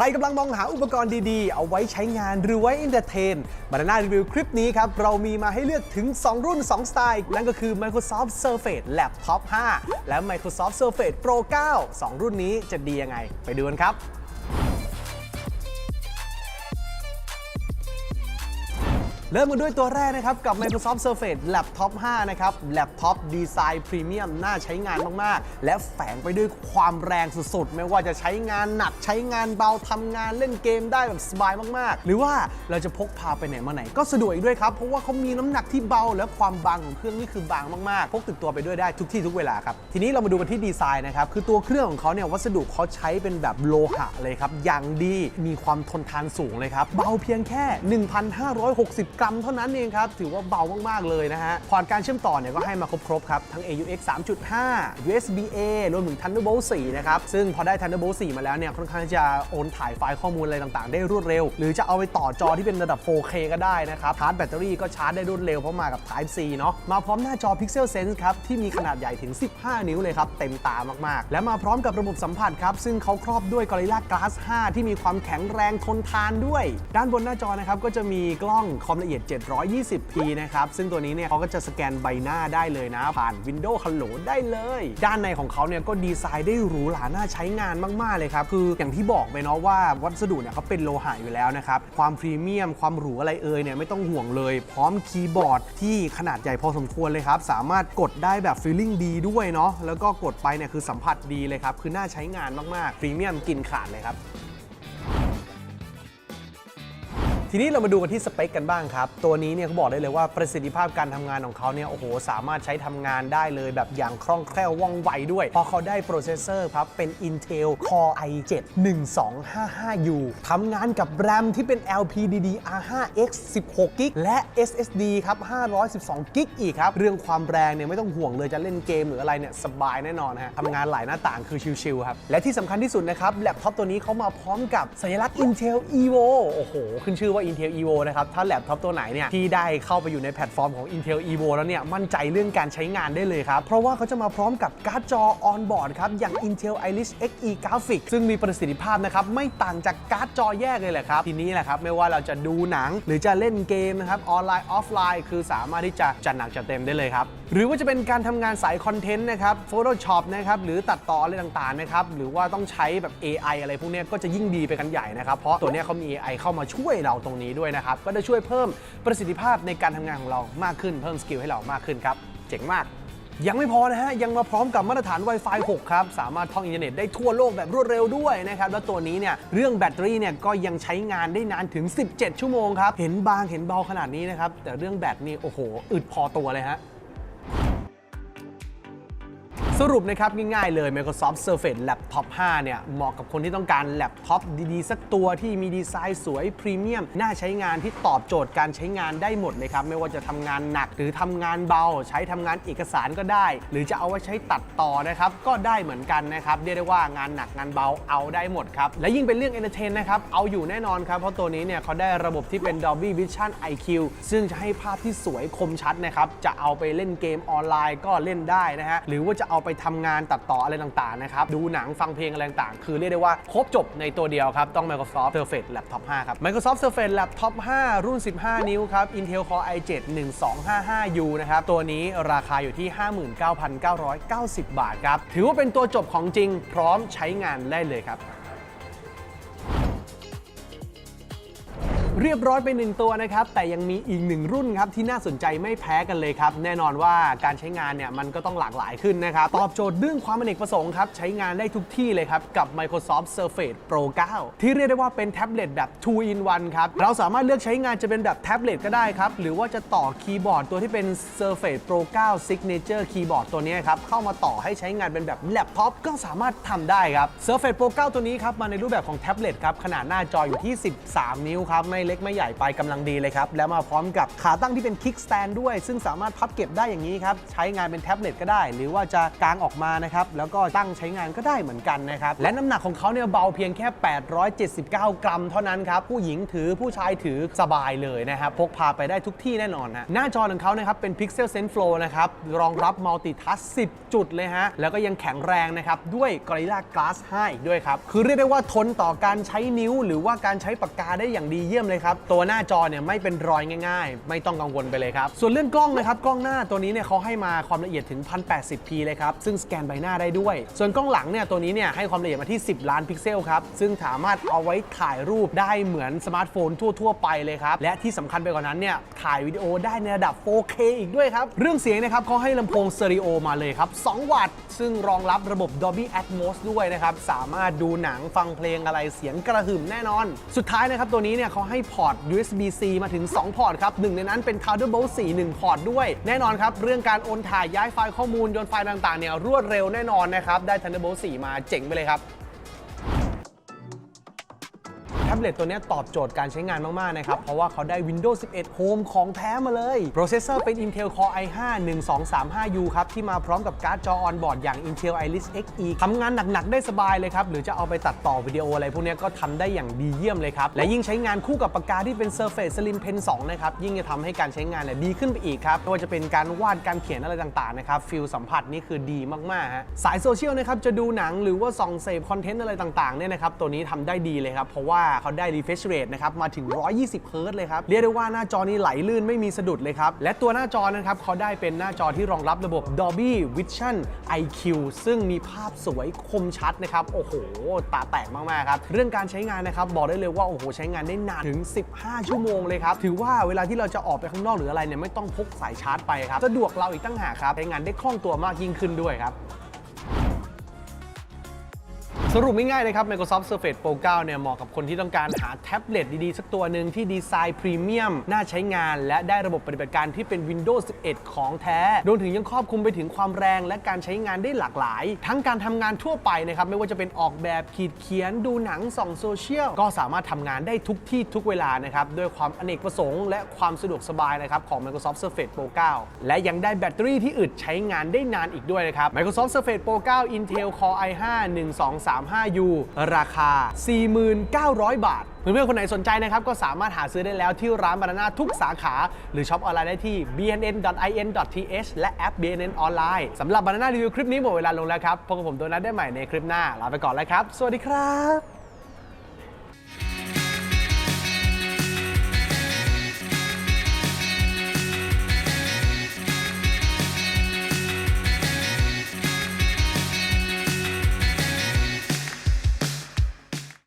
รกำลังมองหาอุปกรณ์ดีๆ เอาไว้ใช้งานหรือไว้อินเตอร์เทนมาดาน่ารีวิวคลิปนี้ครับ เรามีมาให้เลือกถึง 2 รุ่น 2 สไตล์ นั่นก็คือ Microsoft Surface Laptop 5 และ Microsoft Surface Pro 9 2 รุ่นนี้จะดียังไง ไปดูกันครับ เริ่มกันด้วยตัวแรกนะครับ กับ Microsoft Surface Laptop 5 นะครับแล็ปท็อปดีไซน์พรีเมียมน่าใช้งานมาก ๆ และแฝงไปด้วยความแรงสุด ๆ ไม่ว่าจะใช้งานหนักใช้งานเบาทำงานเล่นเกมได้แบบสบายมาก ๆ หรือว่าเราจะพกพาไปไหนมาไหน ก็สะดวกอีกด้วยครับ เพราะว่าเขามีน้ำหนักที่เบา และความบางของเครื่องนี่คือบางมาก ๆ พกติดตัวไปด้วยได้ทุกที่ทุกเวลาครับ ทีนี้เรามาดูกันที่ดีไซน์นะครับ คือตัวเครื่องของเขาเนี่ยวัสดุเขาใช้เป็นแบบโลหะเลยครับ อย่างดี มีความทนทานสูงเลยครับ เบาเพียงแค่ 1,560กรัมเท่านั้นเองครับ ถือว่าเบามากๆเลยนะฮะพอร์ตการเชื่อมต่อเนี่ยก็ให้มาครบๆครับทั้ง AUX 3.5 USB A รวมถึง Thunderbolt 4 นะครับ ซึ่งพอได้ Thunderbolt 4 มาแล้วเนี่ยค่อนข้างจะโอนถ่ายไฟล์ข้อมูลอะไรต่างๆ ได้รวดเร็ว หรือจะเอาไปต่อจอที่เป็นระดับ 4K ก็ได้นะครับชาร์จแบตเตอรี่ก็ชาร์จได้รวดเร็วเพราะมากับ Type C เนาะมาพร้อมหน้าจอ Pixel Sense ครับที่มีขนาดใหญ่ถึง 15 นิ้วเลยครับเต็มตามากๆ และมาพร้อมกับระบบสัมผัสครับซึ่งเขาครอบด้วย Gorilla Glass 5 ที่มีความแข็งแรงทนทานด้วย ด้านบนหน้าจอนะครับก็จะมีกล้องความละอียด 720p นะครับ ซึ่งตัวนี้เนี่ยเขาก็จะสแกนใบหน้าได้เลยนะ ผ่าน Windows Hello ได้เลย ด้านในของเขาเนี่ยก็ดีไซน์ได้หรูหราน่าใช้งานมาก ๆ เลยครับ คืออย่างที่บอกไปเนาะว่าวัสดุเนี่ยเขาเป็นโลหะอยู่แล้วนะครับ ความพรีเมียม ความหรูอะไรเอ่ยเนี่ยไม่ต้องห่วงเลย พร้อมคีย์บอร์ดที่ขนาดใหญ่พอสมควรเลยครับ สามารถกดได้แบบฟีลลิ่งดีด้วยเนาะ แล้วก็กดไปเนี่ยคือสัมผัสดีเลยครับ คือน่าใช้งานมาก ๆ พรีเมียมกินขาดเลยครับ ทีนี้เรามาดูกันที่สเปคกันบ้างครับ ตัวนี้เนี่ยเขาบอกได้เลยว่าประสิทธิภาพการทำงานของเขาเนี่ยโอ้โหสามารถใช้ทำงานได้เลยแบบอย่างคล่องแคล่วว่องไวด้วยเพราะเขาได้โปรเซสเซอร์ครับ เป็น Intel Core i7 1255U ทำงานกับ RAM ที่เป็น LPDDR5X 16 g b และ SSD ครับ 512 g b อีกครับ เรื่องความแรงเนี่ยไม่ต้องห่วงเลยจะเล่นเกมหรืออะไรเนี่ยสบายแน่นอนฮะทำงานหลายหน้าต่างคือชิลๆครับ และที่สำคัญที่สุดนะครับแล็ปท็อปตัวนี้เขามาพร้อมกับสัญลักษณ์ Intel Evo โอ้โห ขึ้นชื่อว่า Intel Evo นะครับ ถ้าแล็ปท็อปตัวไหนเนี่ยที่ได้เข้าไปอยู่ในแพลตฟอร์มของ Intel Evo แล้วเนี่ย มั่นใจเรื่องการใช้งานได้เลยครับ เพราะว่าเขาจะมาพร้อมกับการ์ดจอ on board ครับ อย่าง Intel Iris Xe Graphics ซึ่งมีประสิทธิภาพนะครับ ไม่ต่างจากการ์ดจอแยกเลยแหละครับ ทีนี้แหละครับ ไม่ว่าเราจะดูหนัง หรือจะเล่นเกมนะครับออนไลน์ออฟไลน์ คือสามารถที่จะจัดหนักจัดเต็มได้เลยครับ หรือว่าจะเป็นการทำงานสายคอนเทนต์นะครับ Photoshop นะครับหรือตัดต่ออะไรต่างๆนะครับหรือว่าต้องใช้แบบ AI อะไรพวกนี้ก็จะยิ่งดีไปกันใหญ่นะครับ เพราะตัวนี้เขามี AI เข้ามาช่วยเราตรงนี้ด้วยนะครับ ก็จะช่วยเพิ่มประสิทธิภาพในการทำงานของเรามากขึ้นเพิ่มสกิลให้เรามากขึ้นครับเจ๋งมากยังไม่พอนะฮะ ยังมาพร้อมกับมาตรฐาน Wi-Fi 6 ครับ สามารถท่องอินเทอร์เน็ตได้ทั่วโลกแบบรวดเร็วด้วยนะครับ แล้วตัวนี้เนี่ย เรื่องแบตเตอรี่เนี่ย ก็ยังใช้งานได้นานถึง 17 ชั่วโมงครับ เห็นบางเห็นเบาขนาดนี้นะครับ แต่เรื่องแบตนี่ โอ้โห อึดพอตัวเลยฮะ สรุปนะครับง่ายๆเลย Microsoft Surface Laptop 5 เนี่ย เหมาะกับคนที่ต้องการแล็ปท็อปดีๆ สักตัวที่มีดีไซน์สวยพรีเมียม น่าใช้งานที่ตอบโจทย์การใช้งานได้หมดเลยครับ ไม่ว่าจะทำงานหนักหรือทำงานเบา ใช้ทำงานเอกสารก็ได้ หรือจะเอาไว้ใช้ตัดต่อนะครับ ก็ได้เหมือนกันนะครับ เรียกได้ว่างานหนักงานเบาเอาได้หมดครับ และยิ่งเป็นเรื่อง Entertain นะครับ เอาอยู่แน่นอนครับ เพราะตัวนี้เนี่ยเขาได้ระบบที่เป็น Dolby Vision IQ ซึ่งจะให้ภาพที่สวยคมชัดนะครับ จะเอาไปเล่นเกมออนไลน์ก็เล่นได้นะฮะ หรือว่าจะเอาไปไปทำงานตัดต่ออะไรต่างๆนะครับ ดูหนังฟังเพลงอะไรต่างๆ คือเรียกได้ว่าครบจบในตัวเดียวครับ ต้อง Microsoft Surface Laptop 5 ครับ Microsoft Surface Laptop 5 รุ่น 15 นิ้วครับ Intel Core i7 1255U นะครับ ตัวนี้ราคาอยู่ที่ 59,990 บาทครับ ถือว่าเป็นตัวจบของจริงพร้อมใช้งานได้เลยครับ เรียบร้อยไปหนึ่งตัวนะครับ แต่ยังมีอีกหนึ่งรุ่นครับที่น่าสนใจไม่แพ้กันเลยครับ แน่นอนว่าการใช้งานเนี่ยมันก็ต้องหลากหลายขึ้นนะครับ ตอบโจทย์เรื่องความอเนกประสงค์ครับ ใช้งานได้ทุกที่เลยครับ กับ Microsoft Surface Pro 9 ที่เรียกได้ว่าเป็นแท็บเล็ตแบบ 2 in 1 ครับ เราสามารถเลือกใช้งานจะเป็นแบบแท็บเล็ตก็ได้ครับ หรือว่าจะต่อคีย์บอร์ดตัวที่เป็น Surface Pro 9 Signature Keyboard ตัวนี้ครับเข้ามาต่อให้ใช้งานเป็นแบบแล็ปท็อปก็สามารถทำได้ครับ Surface Pro 9 ตัวนี้ครับมาในรูปแบบของแท็บเล็ตครับขนาดหน้าจออยู่ที่ 13 นิ้วครับไม่ล็กไม่ใหญ่ไปกำลังดีเลยครับ แล้วมาพร้อมกับขาตั้งที่เป็นคิกสแตนด้วย ซึ่งสามารถพับเก็บได้อย่างนี้ครับ ใช้งานเป็นแท็บเล็ตก็ได้ หรือว่าจะกางออกมานะครับ แล้วก็ตั้งใช้งานก็ได้เหมือนกันนะครับ และน้ำหนักของเขาเนี่ยเบาเพียงแค่ 879 กรัม เท่านั้นครับ ผู้หญิงถือผู้ชายถือสบายเลยนะครับพกพาไปได้ทุกที่แน่นอนนะหน้าจอของเขานะครับเป็น Pixel Sense Flow นะครับรองรับ Multi Touch 10 จุดเลยฮะแล้วก็ยังแข็งแรงนะครับด้วย Gorilla Glass 5 ด้วยครับคือเรียกได้ว่าทนต่อการใช้นิ้ว หรือว่าการใช้ปากกาได้อย่างดีเยี่ยมเลยครับ ตัวหน้าจอเนี่ยไม่เป็นรอยง่าย ๆ ไม่ต้องกังวลไปเลยครับ ส่วนเรื่องกล้องนะครับ กล้องหน้าตัวนี้เนี่ยเขาให้มาความละเอียดถึง 1080p เลยครับ ซึ่งสแกนใบหน้าได้ด้วย ส่วนกล้องหลังเนี่ยตัวนี้เนี่ยให้ความละเอียดมาที่ 10 ล้านพิกเซลครับ ซึ่งสามารถเอาไว้ถ่ายรูปได้เหมือนสมาร์ทโฟนทั่ว ๆ ไปเลยครับ และที่สำคัญไปกว่านั้นเนี่ยถ่ายวิดีโอได้ในระดับ 4K อีกด้วยครับ เรื่องเสียงนะครับเขาให้ลำโพงสเตอริโอมาเลยครับ 2 วัตต์ ซึ่งรองรับระบบ Dolby Atmos ด้วยนะครับ สามารถดูหนังฟังเพลงอะไรเสียงกระหึ่มแน่นอน สุดท้ายนะครับตัวนี้เนี่ยเขาให้พอร์ต USB-C มาถึง 2 พอร์ตครับหนึ่งในนั้นเป็น Thunderbolt 4 1 พอร์ตด้วย แน่นอนครับ เรื่องการโอนถ่ายย้ายไฟล์ข้อมูลโยนไฟล์ต่างๆเนี่ยรวดเร็วแน่นอนนะครับ ได้ Thunderbolt 4 มาเจ๋งไปเลยครับ เล็ตตัวเนี้ยตอบโจทย์การใช้งานมาก ๆ นะครับ เพราะว่าเขาได้ Windows 11 Home ของแท้มาเลยโปรเซสเซอร์เป็น Intel Core i5 1235U ครับ ที่มาพร้อมกับการ์ดจอออนบอร์ดอย่าง Intel Iris Xe ทำงานหนัก ๆ ได้สบายเลยครับ หรือจะเอาไปตัดต่อวิดีโออะไรพวกเนี้ยก็ทำได้อย่างดีเยี่ยมเลยครับ และยิ่งใช้งานคู่กับปากกาที่เป็น Surface Slim Pen 2 นะครับ ยิ่งจะทำให้การใช้งานเนี่ยดีขึ้นไปอีกครับไม่ว่าจะเป็นการวาดการเขียนอะไรต่างๆนะครับฟิลสัมผัสนี่คือดีมากๆฮะสายโซเชียลนะครับจะดูหนังหรือว่าส่องเสพคอนเทนต์อะไรต่างๆเนี่ยนะครับตัวนี้ทำได้ดีเลยครับเพราะว่าเขาได้ refresh rate นะครับมาถึง 120 เฮิร์ตซ์เลยครับ เรียกได้ว่าหน้าจอนี้ไหลลื่นไม่มีสะดุดเลยครับ และตัวหน้าจอนะครับเขาได้เป็นหน้าจอที่รองรับระบบ Dolby Vision IQ ซึ่งมีภาพสวยคมชัดนะครับ โอ้โห ตาแตกมากๆครับ เรื่องการใช้งานนะครับ บอกได้เลยว่า โอ้โห ใช้งานได้นานถึง 15 ชั่วโมงเลยครับ ถือว่าเวลาที่เราจะออกไปข้างนอกหรืออะไรเนี่ยไม่ต้องพกสายชาร์จไปครับ สะดวกเราอีกตั้งหากครับ ใช้งานได้คล่องตัวมากยิ่งขึ้นด้วยครับ สรุปง่ายๆเลยครับ Microsoft Surface Pro 9 เนี่ยเหมาะกับคนที่ต้องการหาแท็บเล็ตดีๆ สักตัวหนึ่งที่ดีไซน์พรีเมียม น่าใช้งาน และได้ระบบปฏิบัติการที่เป็น Windows 11 ของแท้รวมถึงยังครอบคลุมไปถึงความแรงและการใช้งานได้หลากหลาย ทั้งการทำงานทั่วไปนะครับ ไม่ว่าจะเป็นออกแบบขีดเขียน ดูหนังส่องโซเชียล ก็สามารถทำงานได้ทุกที่ทุกเวลานะครับด้วยความอเนกประสงค์ และความสะดวกสบายนะครับของ Microsoft Surface Pro 9 และยังได้แบตเตอรี่ที่อึดใช้งานได้นานอีกด้วยนะครับ Microsoft Surface Pro 9 Intel Core i5 1 2 3 35U ราคา 49,000 บาท เพื่อนๆ คนไหนสนใจนะครับ ก็สามารถหาซื้อได้แล้วที่ร้านบานาน่าทุกสาขา หรือช็อปออนไลน์ได้ที่ bnn.in.th และแอป bnn ออนไลน์สำหรับบานาน่ารีวิวคลิปนี้หมดเวลาลงแล้วครับพบกับผมตัวนัทได้ใหม่ในคลิปหน้าลาไปก่อนแล้วครับ สวัสดีครับ